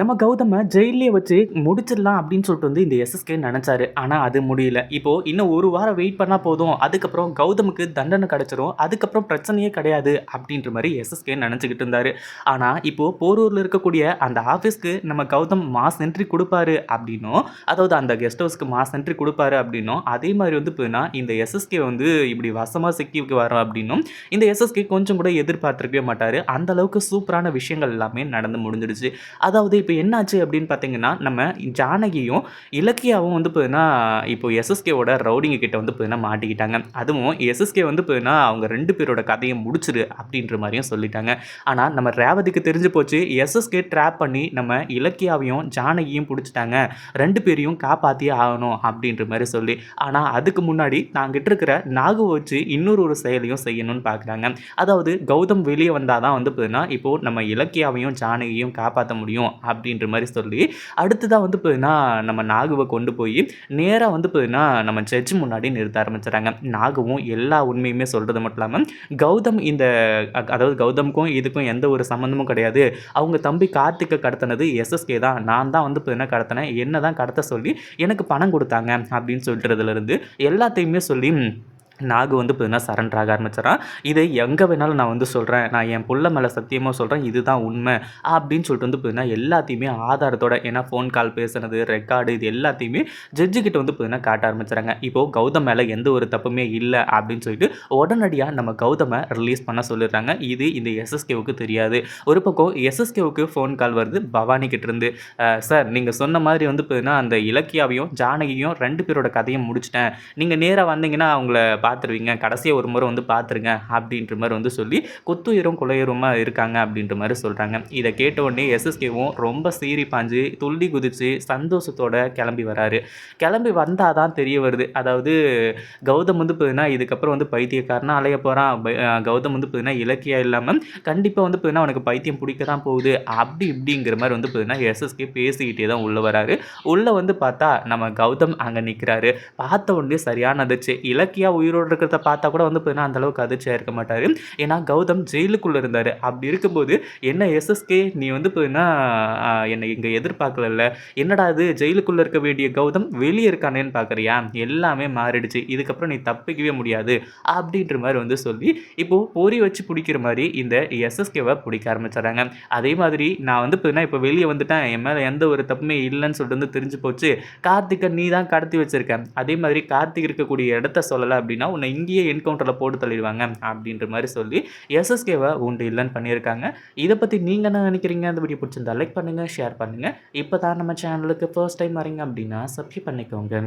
நம்ம கௌதம ஜெயிலே வச்சு முடிச்சிடலாம் அப்படின்னு சொல்லிட்டு வந்து இந்த எஸ்எஸ்கே நினச்சாரு. ஆனால் அது முடியல. இப்போ இன்னும் ஒரு வாரம் வெயிட் பண்ணால் போதும். அதுக்கப்புறம் கௌதமுக்கு தண்டனை கிடைச்சிரும். அதுக்கப்புறம் பிரச்சனையே கிடையாது அப்படின்ற மாதிரி எஸ்எஸ்கே நினச்சிக்கிட்டு இருந்தாரு. ஆனால் இப்போ போரூரில் இருக்கக்கூடிய அந்த ஆஃபீஸ்க்கு நம்ம கௌதம் மாஸ் என்ட்ரி கொடுப்பாரு அப்படின்னும் அதாவது அந்த கெஸ்ட் ஹவுஸ்க்கு மாஸ் என்ட்ரி கொடுப்பாரு அப்படின்னும் அதே மாதிரி வந்து போனால் இந்த எஸ்எஸ்கே வந்து இப்படி வசமாக சிக்கி வரோம் அப்படின்னும் இந்த எஸ்எஸ்கே கொஞ்சம் கூட எதிர்பார்த்துருக்கவே மாட்டார். அந்த அளவுக்கு சூப்பரான விஷயங்கள் எல்லாமே நடந்து முடிஞ்சிடுச்சு. அதாவது இப்போ என்னாச்சு அப்படின்னு பார்த்தீங்கன்னா நம்ம ஜானகியும் இலக்கியாவும் வந்து பார்த்தீங்கன்னா இப்போ எஸ்எஸ்கேவோட ரவுடிங்க கிட்ட வந்து பார்த்தீங்கன்னா மாட்டிக்கிட்டாங்க. அதுவும் எஸ்எஸ்கே வந்து பார்த்தீங்கன்னா அவங்க ரெண்டு பேரோட கதையை முடிச்சிரு அப்படின்ற மாதிரியும் சொல்லிட்டாங்க. ஆனால் நம்ம ரேவதிக்கு தெரிஞ்சு போச்சு எஸ்எஸ்கே ட்ராப் பண்ணி நம்ம இலக்கியாவையும் ஜானகியும் பிடிச்சிட்டாங்க. ரெண்டு பேரையும் காப்பாற்றியே ஆகணும் அப்படின்ற மாதிரி சொல்லி. ஆனால் அதுக்கு முன்னாடி நாங்கிட்ட இருக்கிற நாகு வச்சு இன்னொரு ஒரு செயலையும் செய்யணும்னு பார்க்குறாங்க அதாவது கௌதம் வெளியே வந்தால் தான் வந்து பார்த்தீங்கன்னா இப்போது நம்ம இலக்கியாவையும் ஜானகியும் காப்பாற்ற முடியும் அப்படின்ற மாதிரி சொல்லி அடுத்ததாக வந்து பார்த்தீங்கன்னா நம்ம நாகுவை கொண்டு போய் நேராக வந்து பார்த்தீங்கன்னா நம்ம ஜட்ஜ் முன்னாடி நிறுத்த ஆரம்பிச்சிடறாங்க. நாகுவும் எல்லா உண்மையுமே சொல்கிறது மட்டும் இல்லாமல் கௌதம் இந்த அதாவது கௌதமுக்கும் இதுக்கும் எந்த ஒரு சம்மந்தமும் கிடையாது. அவங்க தம்பி கார்த்திக்கை கடத்தினது எஸ்எஸ்கே தான். நான் தான் வந்து பார்த்தீங்கன்னா கடத்தினேன். என்ன தான் கடத்த சொல்லி எனக்கு பணம் கொடுத்தாங்க அப்படின்னு சொல்கிறதுலேருந்து எல்லாத்தையுமே சொல்லி நாகு வந்து பார்த்தீங்கன்னா சரண்டர் ஆக ஆரம்பிச்சிடறான் இதை எங்கே வேணாலும் நான் வந்து சொல்கிறேன் நான் என் புள்ள மேலே சத்தியமாக சொல்கிறேன் இதுதான் உண்மை அப்படின்னு சொல்லிட்டு வந்து பார்த்தீங்கன்னா எல்லாத்தையுமே ஆதாரத்தோட ஏன்னா ஃபோன் கால் பேசுனது ரெக்கார்டு இது எல்லாத்தையுமே ஜட்ஜு கிட்ட வந்து பார்த்தீங்கன்னா காட்ட ஆரம்பிச்சிடறாங்க. இப்போது கௌதம் மேலே எந்த ஒரு தப்புமே இல்லை அப்படின்னு சொல்லிட்டு உடனடியாக நம்ம கௌதமை ரிலீஸ் பண்ண சொல்லிடுறாங்க. இது இந்த எஸ்எஸ்கேவுக்கு தெரியாது. ஒரு பக்கம் எஸ்எஸ்கேவுக்கு ஃபோன் கால் வருது பவானி கிட்டேருந்து சார் நீங்கள் சொன்ன மாதிரி வந்து பார்த்தீங்கன்னா அந்த இலக்கியாவையும் ஜானகியும் ரெண்டு பேரோட கதையும் முடிச்சிட்டேன். நீங்கள் நேராக வந்தீங்கன்னா அவங்கள பார்த்துருவீங்க. கடைசியாக ஒரு முறை வந்து பார்த்துருங்க அப்படின்ற மாதிரி வந்து சொல்லி குத்துயிரும் குலையுரமாக இருக்காங்க அப்படின்ற மாதிரி சொல்கிறாங்க இதை கேட்ட உடனே எஸ்எஸ்கேவும் ரொம்ப சீறி பாஞ்சு துள்ளி குதித்து சந்தோஷத்தோட கிளம்பி வராரு. கிளம்பி வந்தால் தான் தெரிய வருது. அதாவது கௌதம் வந்து பார்த்தீங்கன்னா இதுக்கப்புறம் வந்து பைத்தியக்காரனா அலைய போகிறான் கௌதம் வந்து பார்த்தீங்கன்னா இலக்கியம் இல்லாமல் கண்டிப்பாக வந்து பார்த்தீங்கன்னா அவனுக்கு பைத்தியம் பிடிக்க தான் போகுது. அப்படி இப்படிங்கிற மாதிரி வந்து பார்த்தீங்கன்னா எஸ்எஸ்கே பேசிக்கிட்டே தான் உள்ளே வராரு. உள்ளே வந்து பார்த்தா நம்ம கௌதம் அங்கே நிற்கிறாரு பார்த்த உடனே சரியான அதிர்ச்சி. இலக்கியா உயிரோடு உயிரோடு இருக்கிறத பார்த்தா கூட வந்து பார்த்தீங்கன்னா அந்தளவுக்கு அதிர்ச்சியாக இருக்க மாட்டார். ஏன்னா கௌதம் ஜெயிலுக்குள்ளே இருந்தார். அப்படி இருக்கும்போது என்ன எஸ்எஸ்கே நீ வந்து பார்த்தீங்கன்னா என்னை இங்கே எதிர்பார்க்கல என்னடா இது ஜெயிலுக்குள்ளே இருக்க வேண்டிய கௌதம் வெளியே இருக்கானேன்னு பார்க்குறியா எல்லாமே மாறிடுச்சு. இதுக்கப்புறம் நீ தப்பிக்கவே முடியாது. அப்படின்ற மாதிரி வந்து சொல்லி இப்போது பொறி வச்சு பிடிக்கிற மாதிரி இந்த எஸ்எஸ்கேவை பிடிக்க ஆரம்பிச்சிடறாங்க. அதே மாதிரி நான் வந்து பார்த்தீங்கன்னா இப்போ வெளியே வந்துட்டேன். என் மேலே எந்த ஒரு தப்புமே இல்லைன்னு சொல்லிட்டு வந்து தெரிஞ்சு போச்சு. கார்த்திகை நீ தான் கடத்தி வச்சிருக்கேன் அதே மாதிரி கார்த்திக் இருக்கக்கூடிய இடத்த சொல்லலை அப்படின்னா உன்னை இங்கேயே என்கவுண்டரில் போட்டு தள்ளிடுவாங்க அப்படின்ற மாதிரி சொல்லி எஸ்எஸ்கேவை உண்டு இல்லைன்னு பண்ணியிருக்காங்க. இதை பற்றி நீங்கள் என்ன நினைக்கிறீங்க? அந்த வீடியோ பிடிச்சிருந்தா லைக் பண்ணுங்கள் ஷேர் பண்ணுங்கள் இப்போ தான் நம்ம சேனலுக்கு ஃபர்ஸ்ட் டைம் வரீங்க அப்படின்னா சப்ஸ்கிரைப் பண்ணிக்கோங்க.